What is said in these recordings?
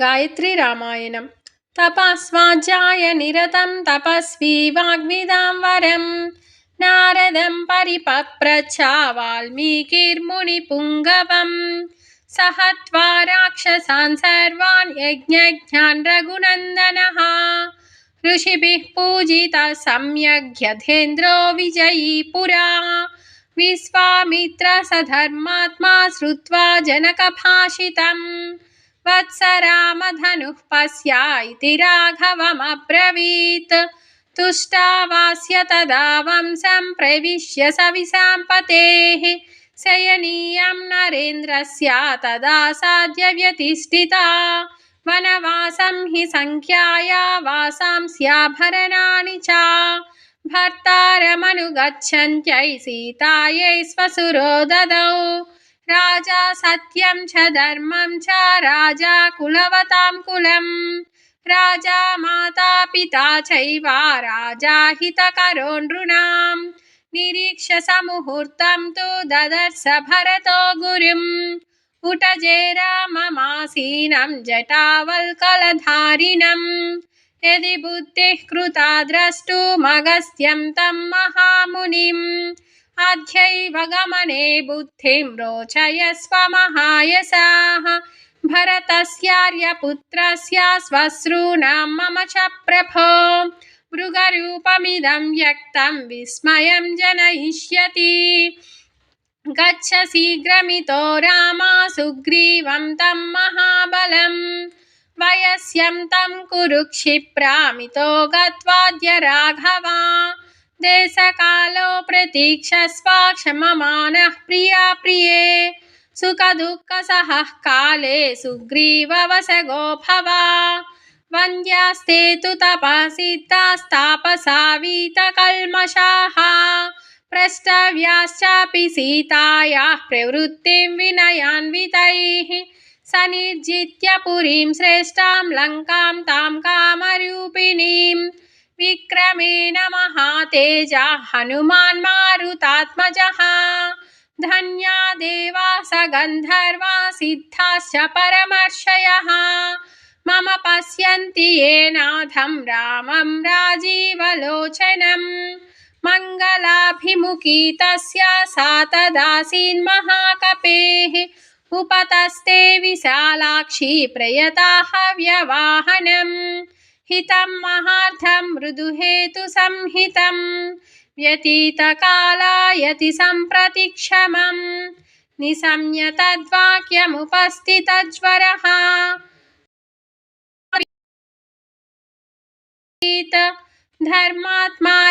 गायत्रीरामायणं तपास्वाध्याय निरतं तपस्वी वाग्विदां वरं। नारदं परिपप्रच्छा वाल्मीकिर्मुनिपुङ्गवम् सह त्वा राक्षसान् सर्वान् यज्ञज्ञान् रघुनन्दनः। ऋषिभिः पूजितः सम्यग्यधेन्द्रो विजयी पुरा विश्वामित्र सधर्मात्मा धर्मात्मा श्रुत्वा जनकभाषितम्। वत्स रामधनुः पश्या इति राघवमब्रवीत् तुष्टावास्य तदा वंशं प्रविश्य सविशाम्पतेः शयनीयं नरेन्द्रस्य तदा साध्य व्यतिष्ठिता वनवासं हि सङ्ख्याया वासांस्याभरणानि च भर्तारमनुगच्छन्त्यै सीतायै स्वसुरो ददौ राजा सत्यं च धर्मं च राजा कुलवतां कुलम्। राजा माता पिता चैव, राजा हितकरो नृणाम्। निरीक्ष्य समुहूर्तं तु ददर्श भरतो गुरुम्। उटजे राममासीनं जटावल्कलधारिणम्। यदि बुद्धिः कृता द्रष्टुमगस्त्यं तं महामुनिम्। गमने बुद्धिं रोचयस्व महायसाः भरतस्यार्यपुत्रस्य श्वश्रूणां मम च प्रभो। मृगरूपमिदं व्यक्तं विस्मयं जनयिष्यति। गच्छ शीघ्रमितो रामा सुग्रीवं तं महाबलम् वयस्यं तं कुरु क्षिप्रामितो गत्वाद्य राघवा। देशकालो प्रतीक्षस्व क्षममानः प्रिया प्रिये। सुखदुःखसहः काले सुग्रीववसगो भवा वन्द्यास्ते तु तपसिद्धास्तापसावीतकल्मषाः प्रष्टव्याश्चापि सीतायाः प्रवृत्तिं विनयान्वितैः। सनिर्जित्य पुरीं श्रेष्ठां लङ्कां तां विक्रमेण महातेजा हनुमान् मारुतात्मजः। धन्या देवा स गन्धर्वा सिद्धाश्च परमर्षयः। मम पश्यन्ति येनाथं रामं राजीवलोचनम् मङ्गलाभिमुखी तस्य उपतस्ते विशालाक्षी प्रयता व्यवाहनम् हितं महार्थं मृदुहेतुसंहितं व्यतीतकालायति सम्प्रतिक्षमम्। निशम्य तद्वाक्यमुपस्थितज्वरः। धर्मात्मा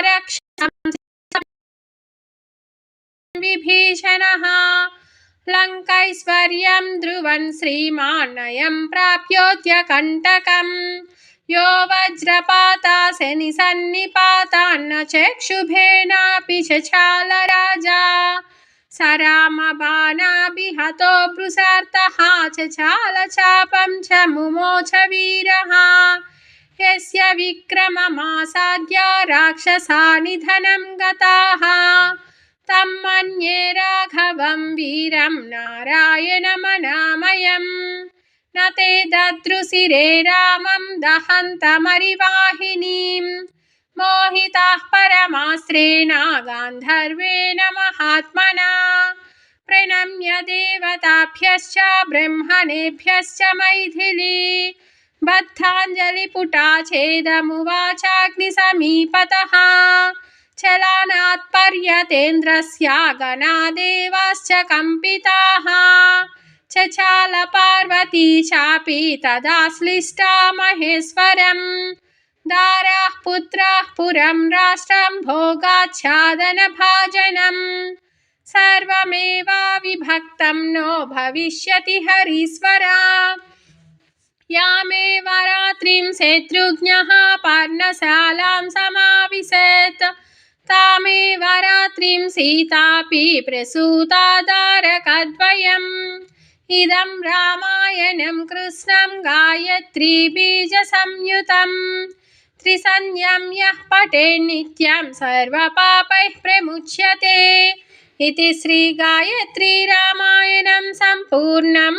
विभीषणः। लङ्कैश्वर्यं ध्रुवन् श्रीमान्नयं प्राप्योद्यकण्टकम् यो वज्रपाताशनि सन्निपातान्न चक्षुभेनापि चचालराजा स रामबाणाभिहतो बृषार्तः चचालचापं च मुमोच वीरः यस्य विक्रममासाद्य राक्षसानिधनं गताः तं मन्ये राघवं वीरं नारायणमनामयम् न ते ददृशिरे रामं दहन्तमरिवाहिनीं। मोहिताः परमास्त्रेण गान्धर्वेण महात्मना प्रणम्य देवताभ्यश्च ब्रह्मणेभ्यश्च मैथिली। बद्धाञ्जलिपुटा छेदमुवाचाग्निसमीपतः चलानात्पर्यतेन्द्रस्य गणादेवाश्च कम्पिताः चचालपार्वती चापि तदा श्लिष्टा महेश्वरम्। दाराः पुत्राः पुरं राष्ट्रं भोगाच्छादनभाजनम्। सर्वमेवाविभक्तं नो भविष्यति हरीश्वरा। यामेव रात्रिं शत्रुघ्नः पर्णशालां समाविशत्। तामेव रात्रिं सीतापि प्रसूतादारकद्वयम् ఇదం రామాయణం కృష్ణం గాయత్రీ బీజసంయుతం త్రిసంజ్ఞం యః పటే నిత్యం సర్వపాపై ప్రముచ్యతే ఇది శ్రీగాయత్రీ రామాయణం సంపూర్ణం